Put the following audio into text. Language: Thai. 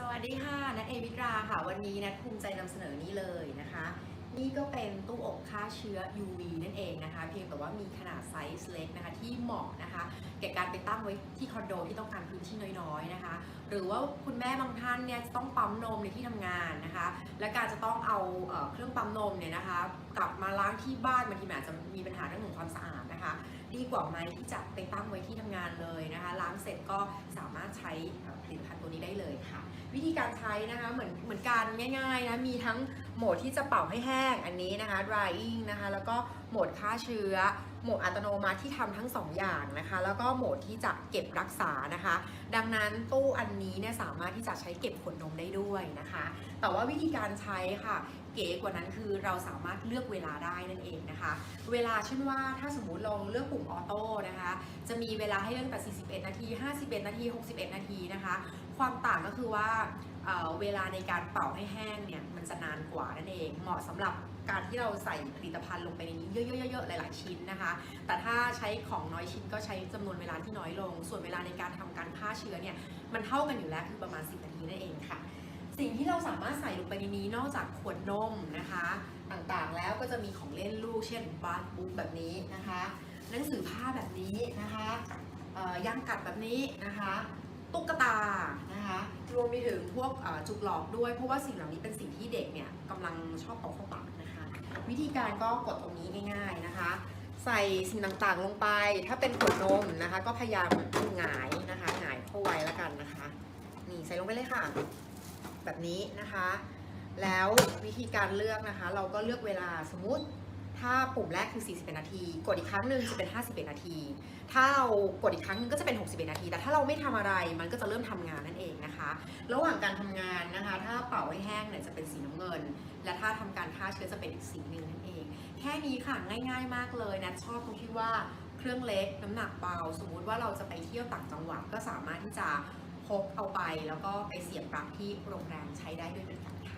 สวัสดีค่ะ นัทเอวิตราค่ะ วันนี้นัทภูมิใจนำเสนอนี่เลยนะคะ นี่ก็เป็นตู้อบฆ่าเชื้อ UV นั่นเองนะคะ เพียงแต่ว่ามีขนาดไซส์เล็กนะคะ ที่เหมาะนะคะแก่การไปตั้งไว้ที่คอนโดที่ต้องการพื้นที่น้อยๆนะคะ หรือว่าคุณแม่บางท่านเนี่ยจะต้องปั๊มนมในที่ทำงานนะคะ และการจะต้องเอาเอ่อเครื่องปั๊มนมเนี่ยนะคะ กลับมาล้างที่บ้านบางทีอาจจะมีปัญหาเรื่องของความสะอาดนะคะ ดีกว่าไหมที่จะไปตั้งไว้ที่ทำงานเลยนะคะ ล้างเสร็จก็สามารถใช้ผลิตภัณฑ์ตัวนี้ได้เลยค่ะ การใช้นะคะเหมือนเหมือนกันง่ายๆนะมีทั้งโหมดที่จะเป่าให้แห้งอันนี้นะคะ drying นะคะแล้วก็โหมดฆ่าเชื้อโหมดอัตโนมัติที่ทำทั้ง 2 อย่างนะคะ แล้วก็โหมดที่จะเก็บรักษานะคะ ดังนั้นตู้อันนี้เนี่ยสามารถที่จะใช้เก็บขวดนมได้ด้วยนะคะ แต่ว่าวิธีการใช้ค่ะ เก๋กว่านั้นคือเราสามารถเลือกเวลาได้นั่นเองนะคะ เวลาเช่นว่าถ้าสมมุติเราเลือกปุ่มออโต้นะคะ จะมีเวลาให้เลือกแต่41 นาที 51 นาที 61 นาทีนะคะ ความต่างก็คือว่าเอ่อเวลาในการเป่าให้แห้งเนี่ยมันจะนานกว่านั่นเอง เหมาะสำหรับการที่เราใส่ผลิตภัณฑ์ลงไปในนี้เยอะๆๆๆหลายๆชิ้นนะคะแต่ถ้าใช้ของน้อยชิ้นก็ใช้จำนวนเวลาที่น้อยลง ส่วนเวลาในการทำการฆ่าเชื้อเนี่ยมันเท่ากันอยู่แล้วคือประมาณ 10 นาทีนั่นเองค่ะ สิ่งที่เราสามารถใส่ลงไปในนี้นอกจากขวดนมนะคะ ต่างๆแล้วก็จะมีของเล่นลูกเช่นบาร์บุ๊กแบบนี้นะคะหนังสือผ้าแบบนี้นะคะเอ่อยางกัดแบบนี้นะคะตุ๊กตานะคะรวมไปถึงพวกจุกหลอกด้วย เพราะว่าสิ่งเหล่านี้เป็นสิ่งที่เด็กเนี่ยกำลังชอบเอาเข้าปากนะคะ วิธีการก็กดตรงนี้ง่าย ๆนะคะ ใส่สิ่งต่างๆลงไป ถ้าเป็นขวดนมนะคะ ก็พยายามหงายนะคะหงายเข้าไว้แล้วกันนะคะ นี่ใส่ลงไปเลยค่ะ แบบนี้นะคะ แล้ววิธีการเลือกนะคะ เราก็เลือกเวลาสมมุติถ้าปุ่มแรกคือ 41 นาที กดอีกครั้งหนึ่งจะเป็น 51 นาที ถ้าเรากดอีกครั้งนึงก็จะเป็น 61 นาที แต่ถ้าเราไม่ทำอะไร มันก็จะเริ่มทำงานนั่นเองนะคะ ระหว่างการทำงานนะคะ ถ้าเป่าให้แห้งเนี่ยจะเป็นสีน้ำเงิน และถ้าทำการฆ่าเชื้อจะเป็นอีกสีหนึ่งนั่นเอง ค่นี้ค่ะง่าย ๆ มากเลยนะชอบตรงที่ว่าเครื่องเล็กน้ำหนักเบา สมมุติว่าเราจะไปเที่ยวต่างจังหวัดก็สามารถที่จะพกเอาไป แล้วก็ไปเสียบปลั๊กที่โรงแรมใช้ได้ด้วยเหมือนกันค่ะ